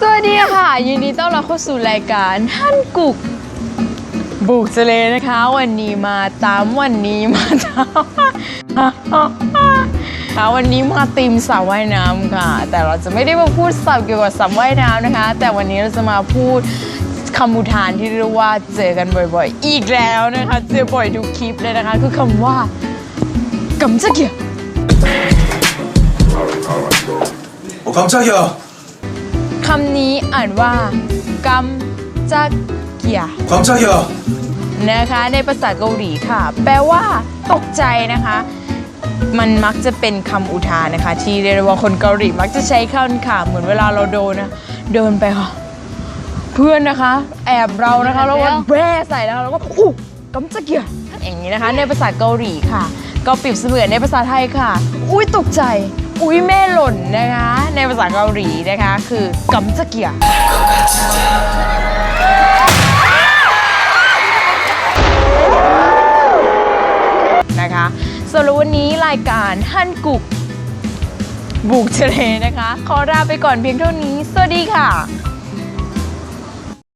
สวัสดีค่ะ ยินดีต้อนรับเข้าสู่รายการท่านกุก บุกทะเลนะคะ วันนี้มาตามวันนี้มาตามค่ะวันนี้มาตีมสระว่ายน้ำค่ะ แต่เราจะไม่ได้มาพูดสับเกี่ยวกับสระว่ายน้ำนะคะ แต่วันนี้เราจะมาพูดคำอุทานที่เรียกว่าเจอกันบ่อยๆ อีกแล้วนะคะ เจอบ่อยทุกคลิปเลยนะคะ คือคำว่ากำจักเกียโอ้กำจักเกีย คำนี้อ่านว่ากำจะเกี่ยว 깜짝이야. นะคะในภาษาเกาหลีค่ะ แปลว่าตกใจนะคะ มันมักจะเป็นคำอุทานนะคะ ที่เรียกได้ว่าคนเกาหลีมักจะใช้คำค่ะ เหมือนเวลาเราโดนนะเดินไปค่ะ เพื่อนนะคะ แอบเรานะคะแล้วก็แว่ใส่นะคะแล้วก็อู้กำจะเกียอย่างนี้นะคะ ในภาษาเกาหลีค่ะ ก็เปรียบเสมือนในภาษาไทยค่ะ อุ้ยตกใจ อุ้ยแม่หล่นนะคะ ในภาษาเกาหลีนะคะ คือกำจเกียนะคะสรุปวันนี้รายการฮั่นกุกบุกเจเลนะคะ ขอลาไปก่อนเพียงเท่านี้ สวัสดีค่ะ